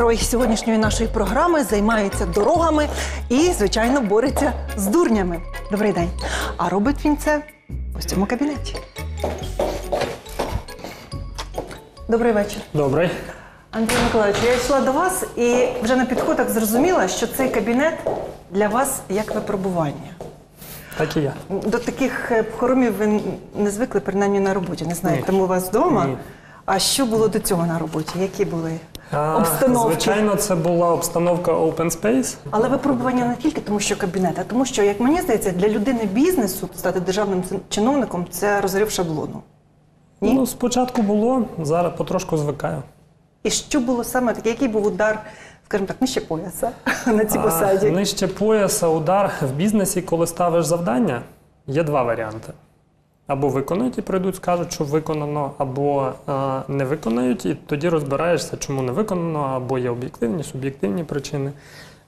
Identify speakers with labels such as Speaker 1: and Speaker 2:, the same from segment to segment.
Speaker 1: Герой сьогоднішньої нашої програми займається дорогами і, звичайно, бореться з дурнями. Добрий день. А робить він це ось в цьому кабінеті. Добрий вечір.
Speaker 2: Добрий.
Speaker 1: Андрій Миколаївич, я йшла до вас і вже на підходах зрозуміла, що цей кабінет для вас як випробування.
Speaker 2: Так і я.
Speaker 1: До таких е, хоромів ви не звикли, принаймні на роботі. Не знаю,
Speaker 2: Ні.
Speaker 1: тому у вас вдома.
Speaker 2: Ні.
Speaker 1: А що було до цього на роботі? Які були обстановки?
Speaker 2: Звичайно, це була обстановка open space.
Speaker 1: Але випробування не тільки тому, що кабінет, а тому, що, як мені здається, для людини бізнесу стати державним чиновником це розрив шаблону. Ні?
Speaker 2: Ну, спочатку було, зараз потрошку звикаю.
Speaker 1: І що було саме таке? Який був удар, скажімо так, нижче пояса на цій
Speaker 2: А,
Speaker 1: посаді?
Speaker 2: нижче пояса удар в бізнесі, коли ставиш завдання, є два варіанти. Або виконують і прийдуть, скажуть, що виконано, або е, не виконають, і тоді розбираєшся, чому не виконано, або є об'єктивні, суб'єктивні причини.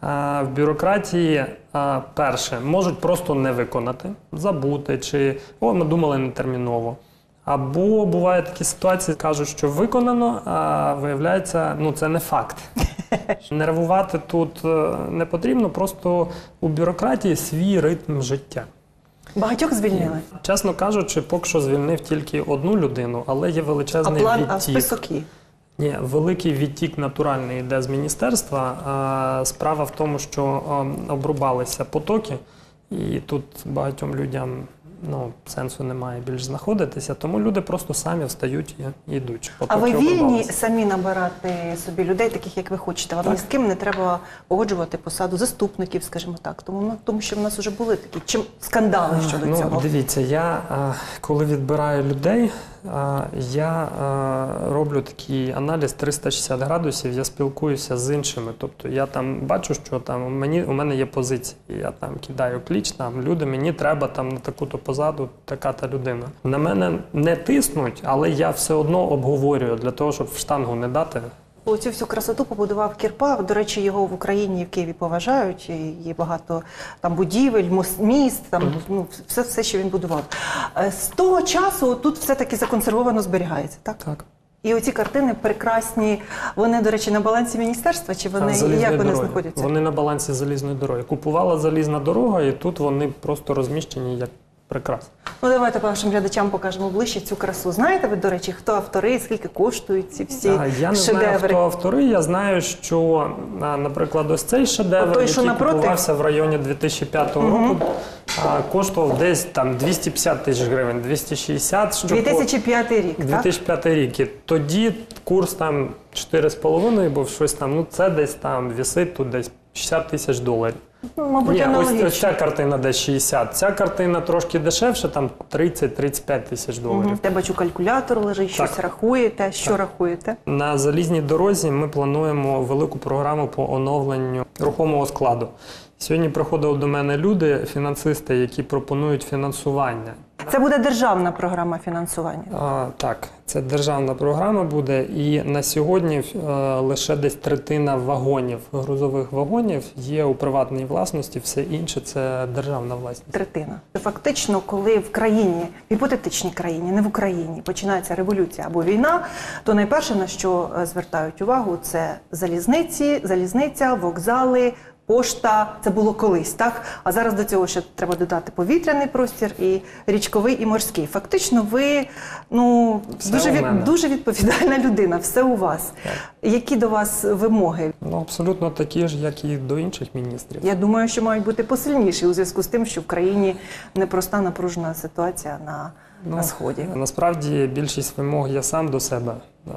Speaker 2: А в бюрократії, а, перше, можуть просто не виконати, забути, чи о, ми думали нетерміново. Або бувають такі ситуації, кажуть, що виконано, а виявляється, ну це не факт. Нервувати тут е, не потрібно, просто у бюрократії свій ритм життя.
Speaker 1: Багатьох звільнили.
Speaker 2: Чесно кажучи, поки що звільнив тільки одну людину, але є
Speaker 1: А
Speaker 2: величезний
Speaker 1: план, а
Speaker 2: відтік.
Speaker 1: список є.
Speaker 2: Ні, великий відтік натуральний йде з міністерства. Справа в тому, що обрубалися потоки, і тут багатьом людям ну, сенсу немає більш знаходитися, тому люди просто самі встають і йдуть.
Speaker 1: А ви вільні самі набирати собі людей, таких як ви хочете. Вам ні з ким не треба погоджувати посаду заступників, скажімо так. Тому ну, тому що в нас вже були такі чим скандали щодо
Speaker 2: ну,
Speaker 1: цього.
Speaker 2: Дивіться, я коли відбираю людей, я роблю такий аналіз 360 градусів, я спілкуюся з іншими. Тобто я там бачу, що там мені у мене є позиції. Я там кидаю кліч, там люди, мені треба там на таку-то позаду, така та людина. На мене не тиснуть, але я все одно обговорюю для того, щоб в штангу не дати.
Speaker 1: Оцю всю красоту побудував Кірпа. До речі, його в Україні в Києві поважають. Є багато там будівель, міст, там ну все, все, що він будував. Е, З того часу тут все таки законсервовано зберігається, так?
Speaker 2: Так.
Speaker 1: І оці картини прекрасні. Вони, до речі, на балансі міністерства, чи вони
Speaker 2: Залізної
Speaker 1: як вони
Speaker 2: дороги.
Speaker 1: знаходяться?
Speaker 2: Вони на балансі залізної дороги. Купувала залізна дорога, і тут вони просто розміщені як прикрас.
Speaker 1: Ну давайте нашим глядачам покажемо ближче цю красу. Знаєте ви, до речі, хто автори, скільки коштують ці всі
Speaker 2: А, я не знаю, хто автори. Я знаю, що, наприклад, ось цей шедевр,
Speaker 1: той,
Speaker 2: який
Speaker 1: напроти?
Speaker 2: купувався в районі 2005 року, а, коштував десь там 250 тисяч гривень, 260, що по-
Speaker 1: 2005 рік, так?
Speaker 2: 2005 рік. І тоді курс там 4,5 був щось там. Ну це десь там вісить тут десь 60 тисяч доларів.
Speaker 1: Ну, мабуть,
Speaker 2: Ні, ось,
Speaker 1: аналогічно.
Speaker 2: ось ця картина десь 60. Ця картина трошки дешевша, там 30-35 тисяч доларів.
Speaker 1: Мгм. Те бачу, калькулятор лежить, щось
Speaker 2: Так.
Speaker 1: рахуєте. Що рахуєте?
Speaker 2: На залізній дорозі ми плануємо велику програму по оновленню рухомого складу. Сьогодні приходили до мене люди, фінансисти, які пропонують фінансування.
Speaker 1: Це буде державна програма фінансування.
Speaker 2: А, так, це державна програма буде, і на сьогодні е, лише десь третина вагонів, грузових вагонів є у приватній власності, все інше це державна власність.
Speaker 1: Третина. Фактично, коли в країні, в гіпотетичній країні, не в Україні, починається революція або війна, то найперше на що е, звертають увагу, це залізниці, залізниця, вокзали. Пошта це було колись, так а зараз до цього ще треба додати повітряний простір і річковий і морський. Фактично, ви ну
Speaker 2: Все
Speaker 1: дуже від, дуже відповідальна людина. Все у вас. Які до вас вимоги?
Speaker 2: Ну абсолютно такі ж, як і до інших міністрів.
Speaker 1: Я думаю, що мають бути посильніші у зв'язку з тим, що в країні непроста напружена ситуація на,
Speaker 2: Ну,
Speaker 1: на сході.
Speaker 2: Насправді більшість вимог я сам до себе е,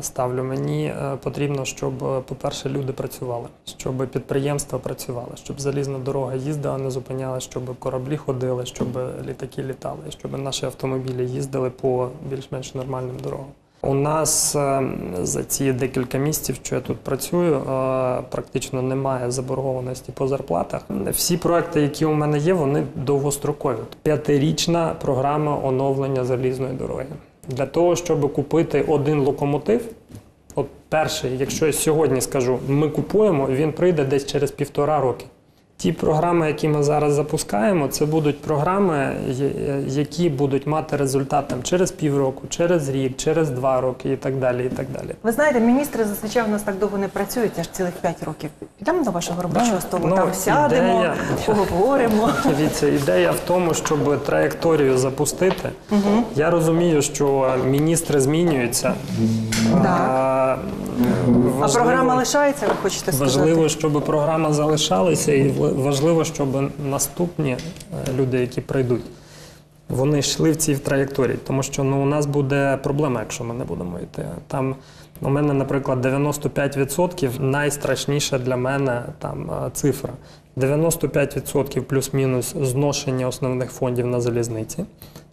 Speaker 2: ставлю. Мені е, потрібно, щоб, е, по-перше, люди працювали, щоб підприємства працювали, щоб залізна дорога їздила, не зупиняла, щоб кораблі ходили, щоб літаки літали, щоб наші автомобілі їздили по більш-менш нормальним дорогам. У нас е, за ці декілька місяців, що я тут працюю, е, практично немає заборгованості по зарплатах. Всі проекти, які у мене є, вони довгострокові. П'ятирічна програма оновлення залізної дороги. Для того, щоб купити один локомотив, от перший, якщо я сьогодні скажу, ми купуємо, він прийде десь через півтора роки. Ті програми, які ми зараз запускаємо, це будуть програми, які будуть мати результат там, через півроку, через рік, через два роки і так далі. І так далі.
Speaker 1: Ви знаєте, міністри зазвичай у нас так довго не працюють, аж цілих 5 років. Підемо до вашого робочого
Speaker 2: Да,
Speaker 1: столу,
Speaker 2: ну,
Speaker 1: там сядемо,
Speaker 2: ідея-
Speaker 1: поговоримо.
Speaker 2: Дивіться, ідея в тому, щоб траєкторію запустити. Я розумію, що міністри змінюються.
Speaker 1: Так.
Speaker 2: А,
Speaker 1: А програма лишається, ви хочете сказати?
Speaker 2: Важливо, щоб програма залишалася, і в- важливо, щоб наступні е, люди, які прийдуть, вони йшли в цій траєкторії. Тому що ну, у нас буде проблема, якщо ми не будемо йти. Там у мене, наприклад, 95% найстрашніша для мене там е, цифра. 95% плюс-мінус зношення основних фондів на залізниці,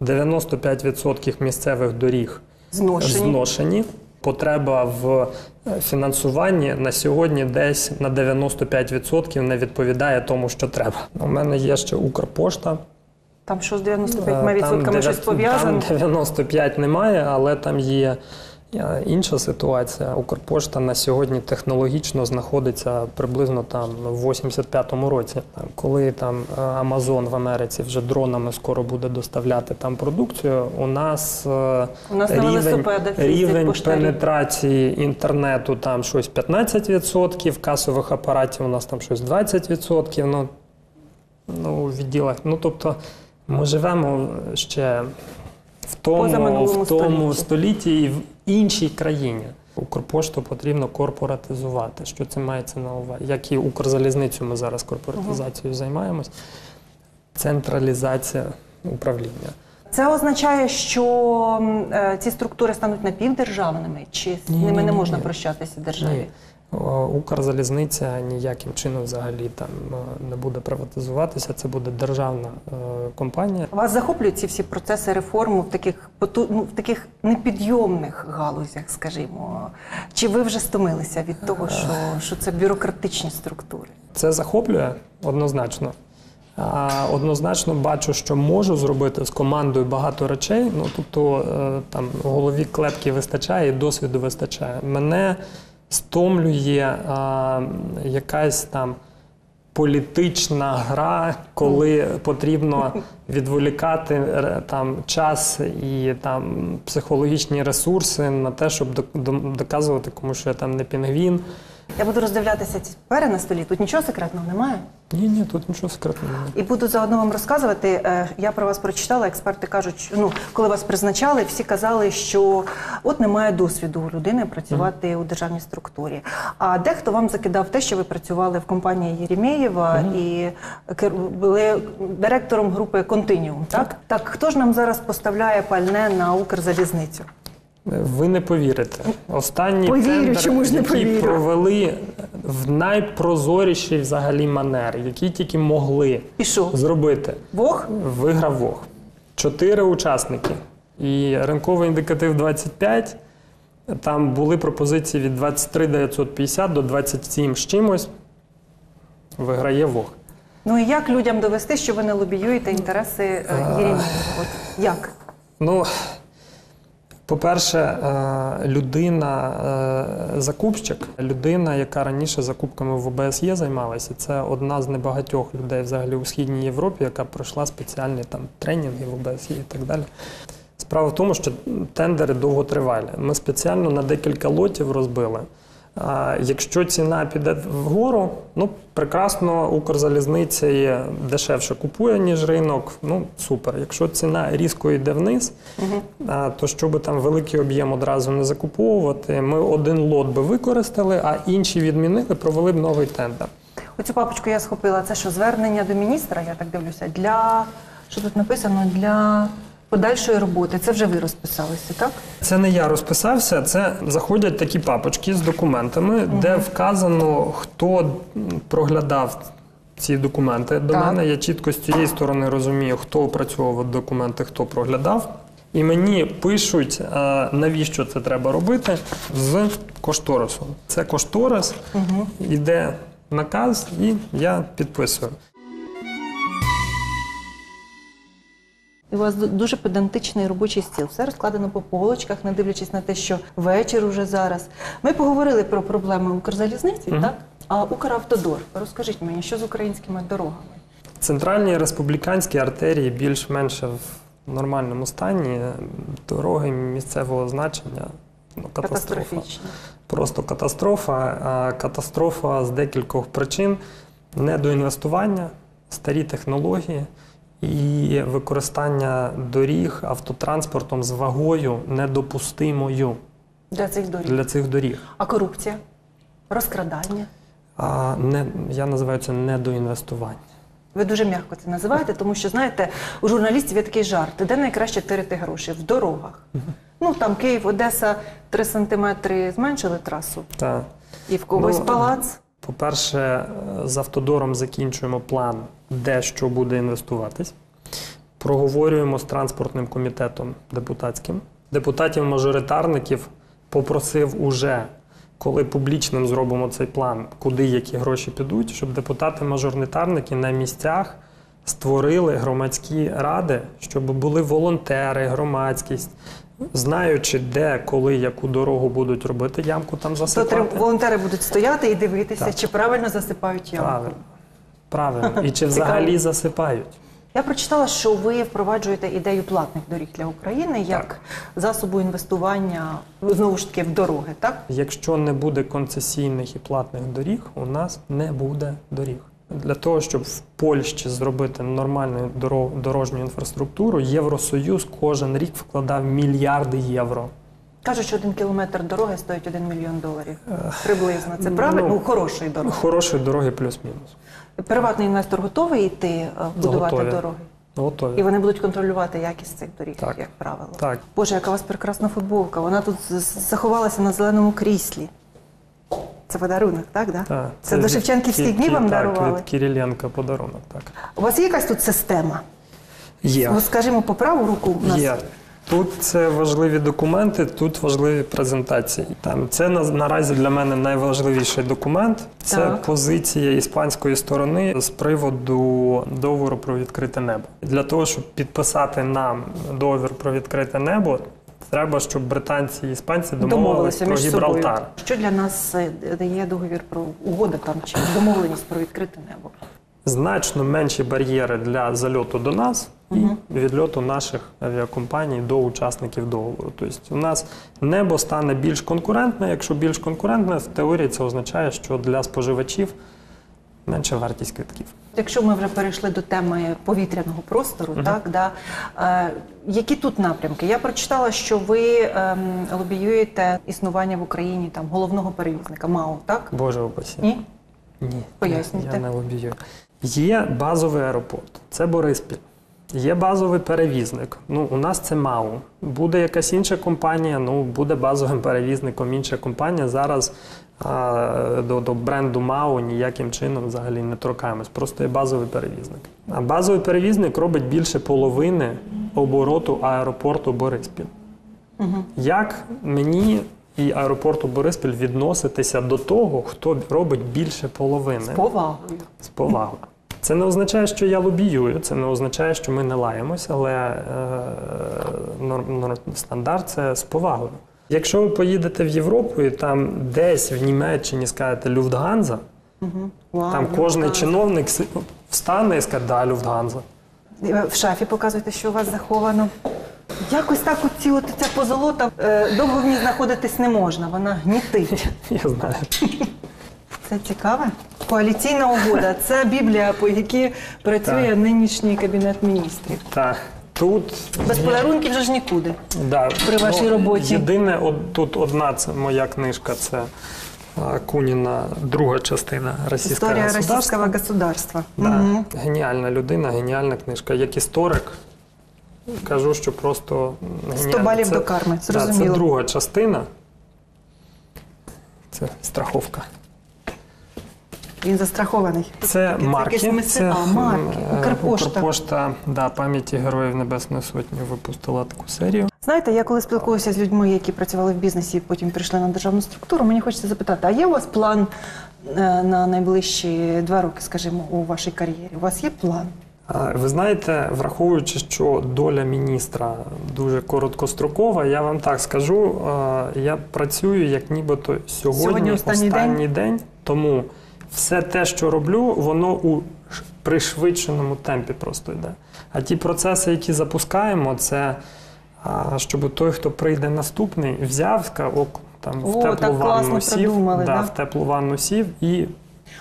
Speaker 2: 95% місцевих доріг
Speaker 1: Зношені.
Speaker 2: зношені. Потреба в е, фінансуванні на сьогодні десь на 95% не відповідає тому, що треба. У мене є ще Укрпошта.
Speaker 1: Там що з
Speaker 2: Е,
Speaker 1: 95% відсотками щось пов'язано?
Speaker 2: Там 95 немає, але там є е, інша ситуація. Укрпошта на сьогодні технологічно знаходиться приблизно там в 85-му році. Коли там е, Amazon в Америці вже дронами скоро буде доставляти там продукцію, у нас, е,
Speaker 1: У нас
Speaker 2: рівень, рівень пенетрації інтернету там щось 15%, касових апаратів у нас там щось 20%. Ну, ну, у відділах. Ну, тобто, ми живемо ще в тому, в тому
Speaker 1: столітті.
Speaker 2: столітті і в іншій країні. Укрпошту потрібно корпоратизувати. Що це мається на увазі? Як і Укрзалізницю ми зараз корпоратизацією займаємось. Централізація управління.
Speaker 1: Це означає, що е, ці структури стануть напівдержавними, чи з ними
Speaker 2: ні,
Speaker 1: не можна
Speaker 2: ні.
Speaker 1: прощатися державі?
Speaker 2: Ні. О, Укрзалізниця ніяким чином взагалі там е, не буде приватизуватися. Це буде державна е, компанія.
Speaker 1: Вас захоплюють ці всі процеси реформ в таких ну, в таких непідйомних галузях, скажімо. Чи ви вже стомилися від того, що, що це бюрократичні структури?
Speaker 2: Це захоплює однозначно. Однозначно бачу, що можу зробити з командою багато речей. Ну тобто е, там голові клепки вистачає, і досвіду вистачає. Мене стомлює а, якась там. Політична гра, коли потрібно відволікати е, там час і там психологічні ресурси на те, щоб док- доказувати, кому що я там не пінгвін.
Speaker 1: Я буду роздивлятися ці папери на столі. Тут нічого секретного немає.
Speaker 2: Ні, ні, тут нічого секретного немає.
Speaker 1: І буду заодно вам розказувати. е, Я про вас прочитала. Експерти кажуть, ну коли вас призначали, всі казали, що от немає досвіду у людини працювати у державній структурі. А дехто вам закидав те, що ви працювали в компанії Єремєєва і були директором групи Континіум. Так? так хто ж нам зараз поставляє пальне на Укрзалізницю?
Speaker 2: Ви не повірите. Останній
Speaker 1: Повірю,
Speaker 2: тендер,
Speaker 1: чому ж не
Speaker 2: який
Speaker 1: повірю?
Speaker 2: провели в найпрозоріший взагалі манер, який тільки могли
Speaker 1: І що?
Speaker 2: зробити.
Speaker 1: Вог?
Speaker 2: Виграв Вог. Чотири учасники. І ринковий індикатив 25. Там були пропозиції від 23 950 до 27 з чимось. Виграє Вог.
Speaker 1: Ну і як людям довести, що ви не лобіюєте інтереси е? От як?
Speaker 2: Ну, по-перше, е, людина, е, закупщик, людина, яка раніше закупками в ОБСЄ займалася, це одна з небагатьох людей взагалі у східній Європі, яка пройшла спеціальні там тренінги в ОБСЄ і так далі. Справа в тому, що тендери довготривалі. Ми спеціально на декілька лотів розбили. Якщо ціна піде вгору, ну прекрасно, Укрзалізниця є дешевше купує, ніж ринок. Ну супер. Якщо ціна різко йде вниз, то щоб там великий об'єм одразу не закуповувати, ми один лот би використали, а інші відмінили, провели б новий тендер.
Speaker 1: Оцю папочку я схопила. Це що, звернення до міністра, я так дивлюся, для що тут написано? Для подальшої роботи. Це вже ви розписалися, так?
Speaker 2: Це не я розписався, це заходять такі папочки з документами, де вказано, хто проглядав ці документи до
Speaker 1: Так.
Speaker 2: мене. Я чітко з цієї сторони розумію, хто опрацьовував документи, хто проглядав. І мені пишуть, навіщо це треба робити з кошторисом. Це кошторис, іде наказ, і я підписую.
Speaker 1: І у вас дуже педантичний робочий стіл. Все розкладено по полочках, не дивлячись на те, що вечір уже зараз. Ми поговорили про проблеми Укрзалізниці,
Speaker 2: Мгм.
Speaker 1: так? А Укравтодор, розкажіть мені, що з українськими дорогами?
Speaker 2: Центральні республіканські артерії більш-менш в нормальному стані. Дороги місцевого значення ну, катастрофа. Просто катастрофа. А Катастрофа з декількох причин: недоінвестування, старі технології і використання доріг автотранспортом з вагою недопустимою
Speaker 1: Для цих доріг.
Speaker 2: для цих доріг.
Speaker 1: А корупція, розкрадання.
Speaker 2: А не я називаю це недоінвестування.
Speaker 1: Ви дуже м'яко це називаєте, тому що знаєте, у журналістів є такий жарт, де найкраще тирити гроші в дорогах. Ну там Київ, Одеса 3 сантиметри зменшили трасу,
Speaker 2: Та
Speaker 1: і в когось
Speaker 2: Ну,
Speaker 1: палац.
Speaker 2: По-перше, е, з автодором закінчуємо план, де що буде інвестуватись. Проговорюємо з транспортним комітетом депутатським. Депутатів-мажоритарників попросив уже, коли публічним зробимо цей план, куди які гроші підуть, щоб депутати-мажоритарники на місцях створили громадські ради, щоб були волонтери, громадськість, знаючи, де, коли, яку дорогу будуть робити, ямку там
Speaker 1: То
Speaker 2: засипати.
Speaker 1: три- волонтери будуть стояти і дивитися,
Speaker 2: Так.
Speaker 1: чи правильно засипають ямку.
Speaker 2: Правильно. Правильно. І чи взагалі засипають?
Speaker 1: Я прочитала, що ви впроваджуєте ідею платних доріг для України як
Speaker 2: Так.
Speaker 1: засобу інвестування знову ж таки в дороги, так?
Speaker 2: Якщо не буде концесійних і платних доріг, у нас не буде доріг. Для того, щоб в Польщі зробити нормальну доро- дорожню інфраструктуру, Євросоюз кожен рік вкладав мільярди євро.
Speaker 1: Кажуть, що один кілометр дороги стоїть один мільйон доларів. Приблизно. Це правильно?
Speaker 2: ну,
Speaker 1: Ну, хорошої дороги.
Speaker 2: Хорошої дороги плюс-мінус.
Speaker 1: Приватний інвестор готовий йти е, будувати
Speaker 2: Готові.
Speaker 1: дороги. І вони будуть контролювати якість цих доріг,
Speaker 2: Так.
Speaker 1: як правило.
Speaker 2: Так.
Speaker 1: Боже, яка у вас прекрасна футболка. Вона тут заховалася на зеленому кріслі. Це подарунок, так? Да?
Speaker 2: Так.
Speaker 1: Це, до
Speaker 2: від
Speaker 1: Шевченківських
Speaker 2: Кі-
Speaker 1: днів вам
Speaker 2: так,
Speaker 1: дарували?
Speaker 2: від Кириленка подарунок. Так.
Speaker 1: У вас є якась тут система?
Speaker 2: Є.
Speaker 1: Ну, скажімо, по праву руку у нас
Speaker 2: Є. Тут це важливі документи, тут важливі презентації. Там це на, наразі для мене найважливіший документ. Це
Speaker 1: Так.
Speaker 2: позиція іспанської сторони з приводу договору про відкрите небо. Для того, щоб підписати нам договір про відкрите небо, треба, щоб британці і іспанці домовилися про
Speaker 1: між собою.
Speaker 2: Гібралтар.
Speaker 1: Що для нас е, дає договір про угода там чи домовленість про відкрите небо?
Speaker 2: Значно менші бар'єри для зальоту до нас і відльоту наших авіакомпаній до учасників договору. Тобто у нас небо стане більш конкурентне. Якщо більш конкурентне, в теорії це означає, що для споживачів менша вартість квитків.
Speaker 1: Якщо ми вже перейшли до теми повітряного простору,
Speaker 2: Мгм.
Speaker 1: так да е, які тут напрямки? Я прочитала, що ви ем, лобіюєте існування в Україні там головного перевізника МАУ, так?
Speaker 2: Боже упасі.
Speaker 1: Ні?
Speaker 2: Ні,
Speaker 1: Пояснюйте.
Speaker 2: я не лобію. Є базовий аеропорт, це Бориспіль. Є базовий перевізник. Ну, у нас це МАУ. Буде якась інша компанія, ну буде базовим перевізником інша компанія. Зараз а, до, до бренду МАУ ніяким чином взагалі не торкаємось. Просто є базовий перевізник. А базовий перевізник робить більше половини обороту аеропорту Бориспіль.
Speaker 1: Угу.
Speaker 2: Як мені і аеропорту Бориспіль відноситися до того, хто робить більше половини?
Speaker 1: З повагою.
Speaker 2: з повагою. Це не означає, що я лобіюю, це не означає, що ми не лаємось, але е, норм, норм, стандарт це з повагою. Якщо ви поїдете в Європу і там десь в Німеччині скажете Люфтганза,
Speaker 1: Угу. Вау,
Speaker 2: там кожен
Speaker 1: клас.
Speaker 2: чиновник встане і скаже, да, Люфтганза.
Speaker 1: В шафі показуєте, що у вас заховано. Якось так оці, от ця позолота, е, довго в ній знаходитись не можна, вона гнітить.
Speaker 2: Я знаю.
Speaker 1: Це цікаве. Коаліційна угода це біблія, по якій працює
Speaker 2: Так.
Speaker 1: нинішній кабінет міністрів.
Speaker 2: Так, тут
Speaker 1: Без подарунків вже ж нікуди.
Speaker 2: Да.
Speaker 1: При вашій роботі.
Speaker 2: Єдине, от, тут одна це моя книжка, це Куніна, друга частина Російського
Speaker 1: Історія російського государства.
Speaker 2: Да.
Speaker 1: Мгм.
Speaker 2: Геніальна людина, геніальна книжка. Як історик, кажу, що просто геніальна.
Speaker 1: 100 балів
Speaker 2: Це-
Speaker 1: до карми,
Speaker 2: Да, це друга частина. Це страховка.
Speaker 1: Він застрахований.
Speaker 2: Це марки.
Speaker 1: якесь миси-
Speaker 2: Це
Speaker 1: а, марки.
Speaker 2: е,
Speaker 1: Укрпошта.
Speaker 2: Укрпошта да, пам'яті Героїв Небесної Сотні випустила таку серію.
Speaker 1: Знаєте, я коли спілкуюся з людьми, які працювали в бізнесі і потім прийшли на державну структуру, мені хочеться запитати, а є у вас план е, на найближчі два роки, скажімо, у вашій кар'єрі? У вас є план?
Speaker 2: Ви знаєте, враховуючи, що доля міністра дуже короткострокова, я вам так скажу. е, Я працюю як нібито сьогодні,
Speaker 1: Сьогодні останній
Speaker 2: день. тому все те, що роблю, воно у пришвидшеному темпі просто йде. А ті процеси, які запускаємо, це щоб той, хто прийде наступний, взяв, ок, там в
Speaker 1: О,
Speaker 2: теплу
Speaker 1: так
Speaker 2: ванну сів, да,
Speaker 1: да?
Speaker 2: в теплу ванну сів і.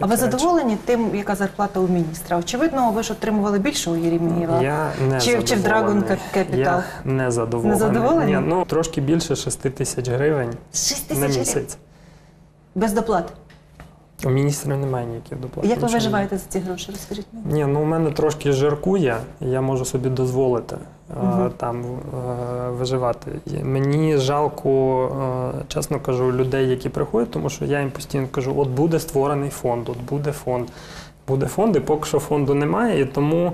Speaker 1: А ви задоволені тим, яка зарплата у міністра? Очевидно, ви ж отримували більше у Єремієва.
Speaker 2: Я не
Speaker 1: Чи- чи в. Dragon Capital?
Speaker 2: Я не задоволений.
Speaker 1: Не задоволені?
Speaker 2: Ні, ну, трошки більше 6 тисяч гривень
Speaker 1: 6
Speaker 2: на
Speaker 1: тисяч гривень.
Speaker 2: місяць.
Speaker 1: Без доплати.
Speaker 2: У міністра немає ніяких доплат.
Speaker 1: Як ви
Speaker 2: нічого.
Speaker 1: виживаєте за ці гроші? Розкажіть мені.
Speaker 2: Ні, ну у мене трошки жиркує, я можу собі дозволити
Speaker 1: Мгм.
Speaker 2: там е, виживати. Мені жалко, е, чесно кажу, людей, які приходять, тому що я їм постійно кажу: от буде створений фонд, от буде фонд. Буде фонд, і поки що фонду немає, і тому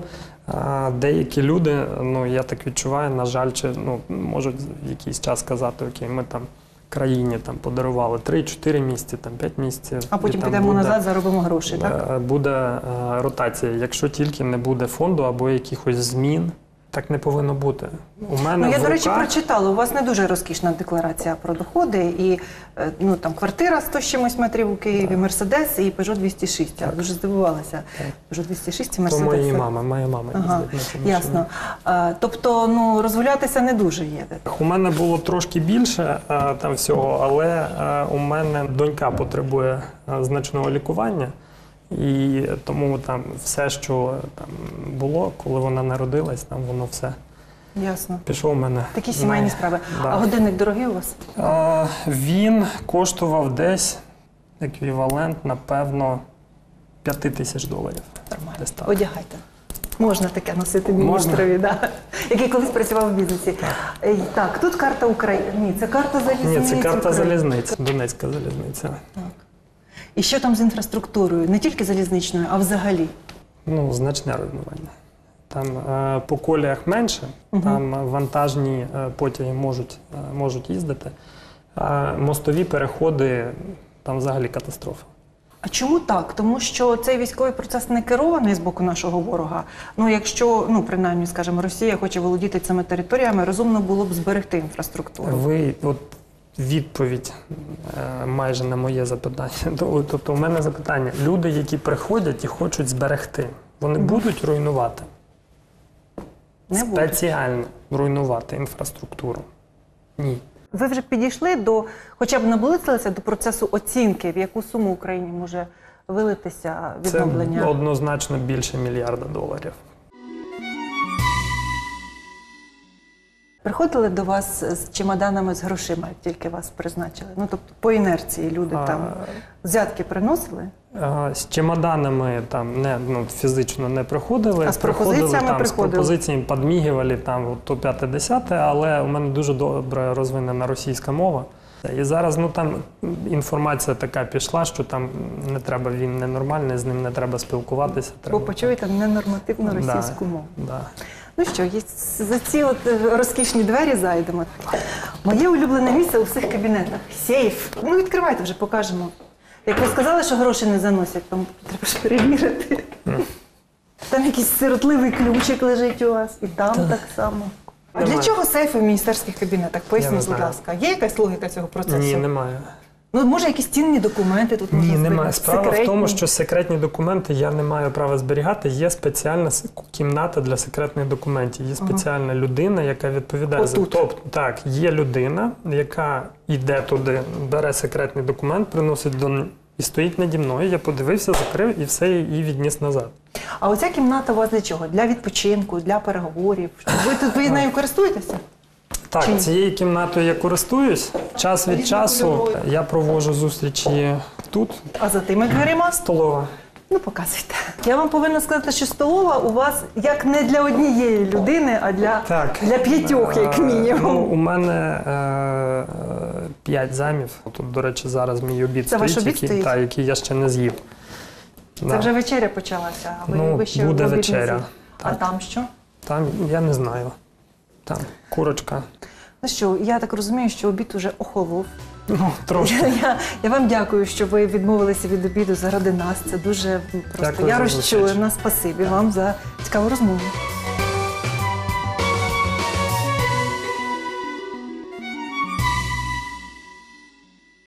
Speaker 2: деякі люди, ну я так відчуваю, на жаль, чи ну можуть якийсь час сказати, окей, ми там країні там подарували 3-4 місяці, там 5 місяців.
Speaker 1: А потім підемо
Speaker 2: буде-
Speaker 1: назад, заробимо гроші, так?
Speaker 2: Е, Буде е, ротація. Якщо тільки не буде фонду або якихось змін, так не повинно бути. У мене
Speaker 1: Ну, я,
Speaker 2: в
Speaker 1: до речі,
Speaker 2: руках-
Speaker 1: прочитала, у вас не дуже розкішна декларація про доходи, і е, ну, там квартира 100 з чимось метрів у Києві, Мерседес і Peugeot 206. Я дуже здивувалася.
Speaker 2: Так.
Speaker 1: Peugeot 206 і
Speaker 2: То
Speaker 1: Мерседес.
Speaker 2: моєї мами, моя мама
Speaker 1: Ага,
Speaker 2: їздить.
Speaker 1: Ясно. А, тобто, ну, розгулятися не дуже є.
Speaker 2: У мене було трошки більше е, там всього, але е, у мене донька потребує е, значного лікування. І тому там все, що там було, коли вона народилась, там воно все
Speaker 1: Ясно.
Speaker 2: пішло у мене.
Speaker 1: Такі
Speaker 2: на-
Speaker 1: сімейні справи.
Speaker 2: Да.
Speaker 1: А годинник дорогий у вас?
Speaker 2: Е, Він коштував десь еквівалент, напевно, 5 тисяч доларів.
Speaker 1: Нормально.
Speaker 2: Так.
Speaker 1: Одягайте. Можна таке носити міністрові, да. який колись працював в бізнесі. Е, Так, тут карта України. Ні, це карта залізниці.
Speaker 2: Ні, це карта
Speaker 1: України.
Speaker 2: залізниці, Донецька залізниця.
Speaker 1: І що там з інфраструктурою? Не тільки залізничною, а взагалі.
Speaker 2: Ну, значне руйнування. Там е, по коліях менше,
Speaker 1: Мгм.
Speaker 2: там вантажні е, потяги можуть, е, можуть їздити. А мостові переходи там взагалі катастрофа.
Speaker 1: А чому так? Тому що цей військовий процес не керований з боку нашого ворога. Ну, якщо, ну принаймні, скажімо, Росія хоче володіти цими територіями, розумно було б зберегти інфраструктуру.
Speaker 2: Ви от відповідь е, майже на моє запитання. Тобто, у мене запитання: люди, які приходять і хочуть зберегти, вони будуть руйнувати
Speaker 1: Не
Speaker 2: спеціально руйнувати інфраструктуру? Ні.
Speaker 1: Ви вже підійшли до, хоча б наблизилися до процесу оцінки, в яку суму Україні може вилитися відновлення.
Speaker 2: Це однозначно більше мільярда доларів.
Speaker 1: Приходили до вас з чемоданами з грошима, як тільки вас призначили. Ну тобто по інерції люди
Speaker 2: А,
Speaker 1: там взятки приносили.
Speaker 2: а, З чемоданами там не ну, фізично не приходили.
Speaker 1: А з
Speaker 2: приходили там,
Speaker 1: приходили?
Speaker 2: З пропозиціями підмігували там то п'яте десяте, але у мене дуже добре розвинена російська мова. І зараз ну там інформація така пішла, що там не треба, він ненормальний, з ним не треба спілкуватися.
Speaker 1: Бо почуєте ненормативну
Speaker 2: Да.
Speaker 1: російську мову.
Speaker 2: Да.
Speaker 1: Ну що, є- за ці от е, розкішні двері зайдемо. Моє улюблене місце у всіх кабінетах. Сейф. Ну відкривайте вже, покажемо. Як ви сказали, що гроші не заносять, то треба ж перевірити. Там якийсь сиротливий ключик лежить у вас, і там так само. А для
Speaker 2: Немає.
Speaker 1: чого сейфи в міністерських кабінетах? Поясніть, будь
Speaker 2: знаю.
Speaker 1: ласка. Є якась логіка цього процесу?
Speaker 2: Ні, немає.
Speaker 1: Ну, може, якісь цінні документи тут можна
Speaker 2: Ні, немає.
Speaker 1: зберігати?
Speaker 2: Справа в
Speaker 1: Секретні?
Speaker 2: тому, що секретні документи я не маю права зберігати. Є спеціальна с- кімната для секретних документів. Є спеціальна людина, яка відповідає за
Speaker 1: Отут.
Speaker 2: тобто, так, є людина, яка йде туди, бере секретний документ, приносить до і стоїть наді мною. Я подивився, закрив і все і відніс назад.
Speaker 1: А оця кімната у вас для чого? Для відпочинку, для переговорів. Ви тут ви нею користуєтеся?
Speaker 2: Так,
Speaker 1: Чи
Speaker 2: цією кімнатою я користуюсь. Час від часу я проводжу зустрічі тут.
Speaker 1: А за тими дверима?
Speaker 2: Столова.
Speaker 1: Ну, показуйте. Я вам повинна сказати, що столова у вас як не для однієї людини, а для,
Speaker 2: Так.
Speaker 1: для п'ятьох, як
Speaker 2: Е,
Speaker 1: мінімум.
Speaker 2: Ну, у мене е, п'ять замів. Тут, до речі, зараз мій обід
Speaker 1: Це ваш
Speaker 2: стоїть,
Speaker 1: обід
Speaker 2: який,
Speaker 1: стоїть?
Speaker 2: Та, який я ще не з'їв.
Speaker 1: Це
Speaker 2: Да.
Speaker 1: вже вечеря почалася, а ви,
Speaker 2: Ну,
Speaker 1: ви ще
Speaker 2: буде
Speaker 1: в обід не
Speaker 2: вечеря.
Speaker 1: з'їли. А
Speaker 2: Так.
Speaker 1: там що?
Speaker 2: Там я не знаю. Там курочка.
Speaker 1: Ну що, я так розумію, що обід уже охолов.
Speaker 2: Ну, трошки.
Speaker 1: Я, я, я вам дякую, що ви відмовилися від обіду заради нас. Це дуже просто
Speaker 2: Дякую
Speaker 1: я
Speaker 2: за зустріч.
Speaker 1: розчулена. Спасибі вам за цікаву розмову.